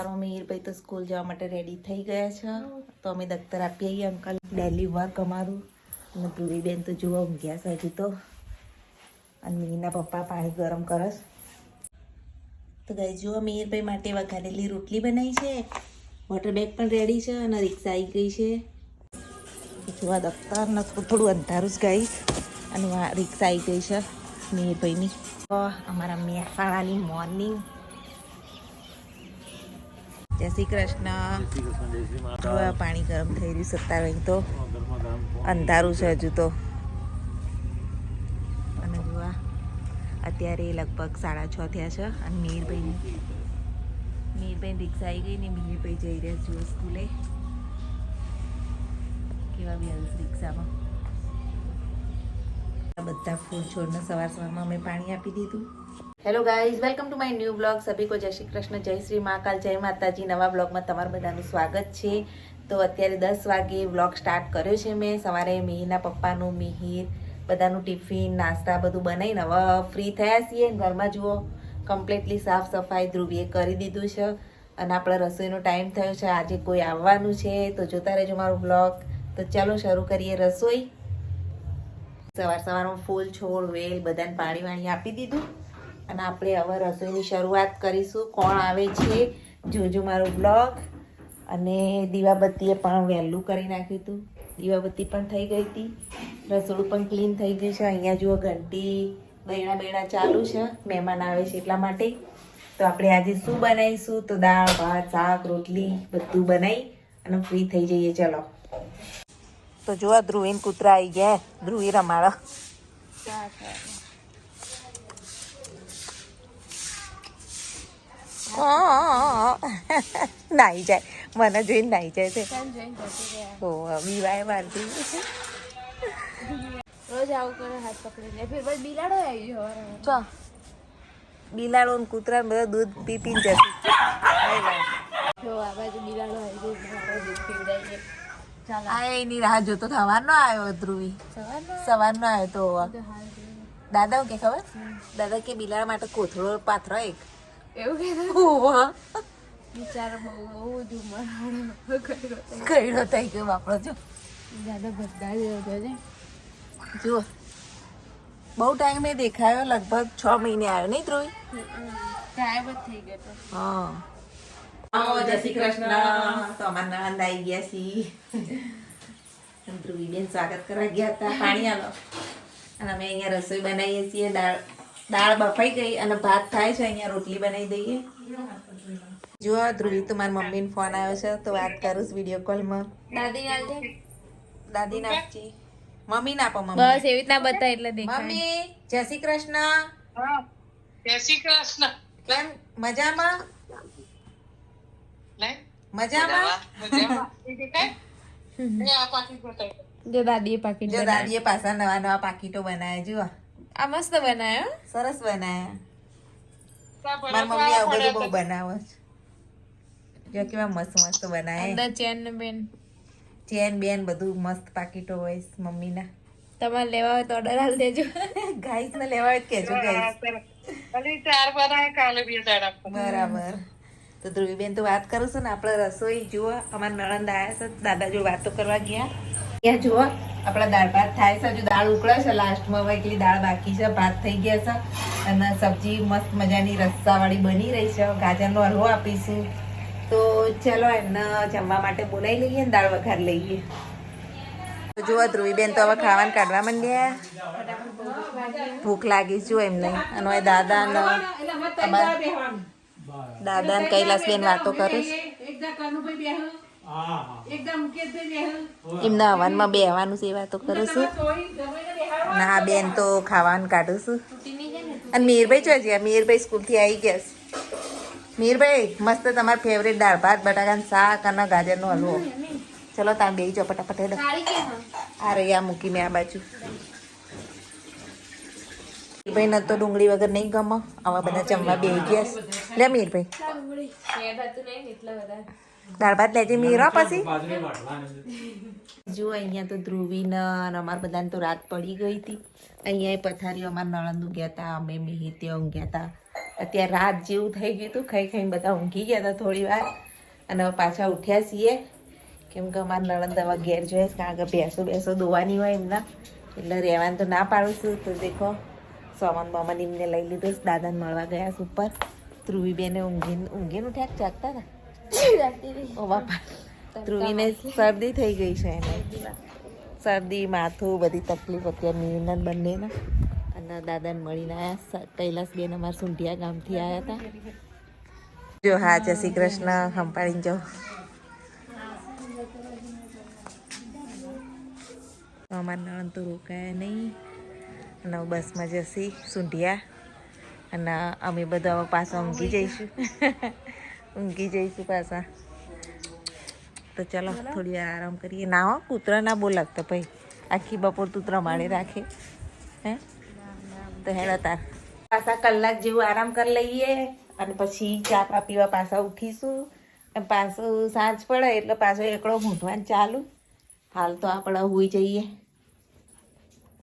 મારો મિહિરભાઈ તો સ્કૂલ જવા માટે રેડી થઈ ગયા છે. તો અમે દફતર આપી આવીએ. અંકલ ડેલી વર્ક અમારું અને ધ્રુવીબેન તો જોવા ઊંઘ્યા છે હજુ તો. અને મીના પપ્પા પાણી ગરમ કરસ તો ગઈ જુઓ મીરભાઈ માટે વઘારેલી રોટલી બનાવી છે. વોટર બેગ પણ રેડી છે અને રિક્ષા આવી ગઈ છે. જોવા દફતર ને થોડું અંધારું જ ગાઈશ અને રિક્ષા આવી ગઈ છે મીરભાઈની અમારા મહેસાણાની મોર્નિંગ જય શ્રી કૃષ્ણ. પાણી ગરમ થઈ રહ્યું સત્તા અહીં તો અંધારું છે હજુ તો. અને જોવા અત્યારે લગભગ સાડા છ થયા છે અને મીરભાઈ મીરભાઈ રિક્ષા આવી ગઈ ને મીરભાઈ જઈ રહ્યા જુઓ સ્કૂલે. કેવા બેલ્સ રિક્ષામાં આ બધા ફૂલ છોડને સવાર સવારમાં અમે પાણી આપી દીધું. Hello guys welcome to my new blog સભી કો જય શ્રી કૃષ્ણ, જય શ્રી મહાકાલ, જય માતાજી. નવા બ્લોગમાં તમારું બધાનું સ્વાગત છે. તો અત્યારે દસ વાગે બ્લોગ સ્ટાર્ટ કર્યો છે મેં. સવારે મિહિરના પપ્પાનું, મિહિર, બધાનું ટિફિન નાસ્તા બધું બનાવીને હવે ફ્રી થયા છીએ. ઘરમાં જુઓ કમ્પ્લીટલી સાફ સફાઈ ધ્રુવીએ કરી દીધું છે. અને આપણે રસોઈનો ટાઈમ થયો છે. આજે કોઈ આવવાનું છે. તો જોતા રહેજો મારું બ્લોગ તો ચાલો શરૂ કરીએ રસોઈ. સવાર સવારમાં ફૂલ છોડ, વેલ બધાને પાણી વાણી આપી દીધું. અને આપણે હવે રસોઈની શરૂઆત કરીશું. કોણ આવે છે? જોજો મારું બ્લોગ અને દીવાબત્તીએ પણ વહેલું કરી નાખ્યું હતું. દીવાબત્તી પણ થઈ ગઈ હતી. રસોડું પણ ક્લીન થઈ ગયું છે. અહીંયા જુઓ ઘંટી બૈણા બૈણા ચાલુ છે. મહેમાન આવે છે એટલા માટે. તો આપણે આજે શું બનાવીશું? તો દાળ, ભાત, શાક, રોટલી બધું બનાવી અને ફ્રી થઈ જઈએ. ચલો. તો જુઓ ધ્રુવીન કૂતરા આવી ગયા. ધ્રુવી રમાડો. નાઈ જાય. મને જોઈને નાઈ જાય છે. ઓ વિવાય મારતી. રોજ આવું કરે હાથ પકડીને. ફિર બસ બિલાડો આવી ગયો ચો. બિલાડો ને કૂતરા બધા દૂધ પી પીને જશે જો આ બાજુ બિલાડો આવી ગયો દૂધ પીવડાવીએ. ચાલો એની રાહ જોતો સવારનો આવ્યો ધ્રુવી. સવારનો? આવ્યો તો દાદા કે ખબર? દાદા કે બિલાડા માટે કોથળો પાથરો એક. એવું કીધું. બિચારો બહુ બહુ જ ઉમર કર્યો થઈ ગયો બાપડો જો. દાદા બધા જ રહ્યો છે જુઓ બહુ દેખાયો લગભગ છ મહિને આવ્યો નહીં ધ્રુવી? ગાયબ જ થઈ ગયો તો હા. જય શ્રી કૃષ્ણ. તો અમારા નણંદ આવી ગયા છીએ ધ્રુવીબેન સ્વાગત કરવા ગયા હતા પાણી આલો. અને અમે અહીંયા રસોઈ બનાવીએ છીએ દાળ. દાળ બફાઈ ગઈ અને ભાત થાય છે અહીંયા રોટલી બનાવી દઈએ. જો ધ્રુવી તો મારી મમ્મીને ફોન આવ્યો છે તો વાત કરું છું વીડિયો કોલમાં દાદી ના દાદી નાખજી મમ્મી ના આપો બસ એવી રીતના બતાય એટલે દેખાય. મમ્મી જય શ્રી કૃષ્ણ. જય શ્રી કૃષ્ણ. કેમ? મજામાં? મજામાં. જો દાદીએ પાકીટ જો દાદીએ પાછા નવા નવા પાકીટો બનાવ્યા જુઓ. આ મસ્ત બનાવ્યો સરસ બનાયા તા મારી મમ્મી આવું બધું બહુ બનાવે છે. જો કેવા મસ્ત મસ્ત બનાવે. અંદર ચેન ને બેન. ચેન બેન બધું મસ્ત પાકીટો હોય મમ્મીના. તમારે લેવા હોય તો ઓર્ડર હાલ દેજો. ગાઈસ ને લેવા હોય કેજો ગાઈસ. ચાર બનાય કાલે બે દાડા બરાબર. તો ધ્રુવીબેન તો વાત કરું છું ને આપણે રસોઈ જુઓ. અમારા નણંદ આવ્યા છે દાદા જો વાતો કરવા ગયા. ત્યાં જુઓ. આપણા દાળ ભાત થાય છે. હજુ દાળ ઉકળે છે. લાસ્ટમાં હવે એટલી દાળ બાકી છે. ભાત થઈ ગયા છે. અને સબ્જી મસ્ત મજાની રસ્સાવાળી બની રહી છે. ગાજરનો હલવો આપીશું. તો ચલો એમને જમવા માટે બોલાવી લઈએ ને દાળ વઘાર લઈએ. જુઓ, ધ્રુવીબેન તો હવે ખાવાનું કાઢવા માંડ્યા. ભૂખ લાગી જુઓ એમને. અને દાદા ને દાદા ને કૈલાસબેન વાતો કરે છે. એમના હવાનમાં બેહવાનું છે તો વાતો કરું છું. ના બેન તો ખાવાનું કાઢું છું. અને મીરભાઈ જો છે મીરભાઈ સ્કૂલથી આવી ગયા છે. મીરભાઈ મસ્ત તમારા ફેવરેટ દાળ ભાત બટાકાનું શાક અને ગાજરનો હલવો. ચલો તમે બે જો ફટાફટ હેડો. આ રહી આ મૂકી મેં આ બાજુ. મીરભાઈ ન તો ડુંગળી વગર નહીં ગમો. આવા બધા જમવા બેસી ગયા છે. લે મીરભાઈ. દાળ ભાત લેજે મીરો પછી. જો અહીંયા તો ધ્રુવીને અને અમારા બધાને તો રાત પડી ગઈ હતી. અહીંયા પથારી પથારીઓ અમારા નણંદ ઊંઘ્યા હતા અમે મિહિર ત્યાં ઊંઘ્યા હતા અત્યારે રાત જેવું થઈ ગયું હતું ખાઈ ખાઈને બધા ઊંઘી ગયા હતા થોડી વાર. અને પાછા ઉઠ્યા છીએ. કેમ કે અમારા નણંદ હવે ઘેર જોઈએ કારણ કે ભેંસો બેસો દોવાની હોય એમના. એટલે રહેવાનું તો ના પાડું છું. તો દેખો સોમન બમન એમને લઈ લીધું. દાદાને મળવા ગયા ઉપર. ધ્રુવી બેને ઊંઘીને ઊંઘીને ઉઠ્યા જાગતા હતા? ઓ બાપા ધ્રુવીને શરદી થઈ ગઈ છે એને. શરદી, માથું બધી તકલીફ અત્યારે નિર્ણય બંનેને. અને દાદાને મળીને આવ્યા કૈલાસ બેન અમારા સુંઢિયા ગામથી આવ્યા હતા. જો, હા, જય શ્રી કૃષ્ણ. હંપાડીને જો. અમારા નણંદ તો રોકાયા નહીં. અને બસમાં જશી સુંઢિયા. અને અમે બધા પાછા ઊંઘી જઈશું. ઊંઘી જઈશું પાછા. તો ચલો, થોડી આરામ કરીએ. ના હો કૂતરા ના બોલાવતા ભાઈ. આખી બપોર કૂતરા માળે રાખે. હે? તો હેડો તાર. પાછા કલાક જેવું આરામ કરી લઈએ અને પછી ચા પા પીવા પાછા ઉઠીશું. પાછું સાંજ પડે એટલે પાછો એકડો મૂંઢવાનું ચાલુ. હાલ તો આપણે હોઈ જઈએ.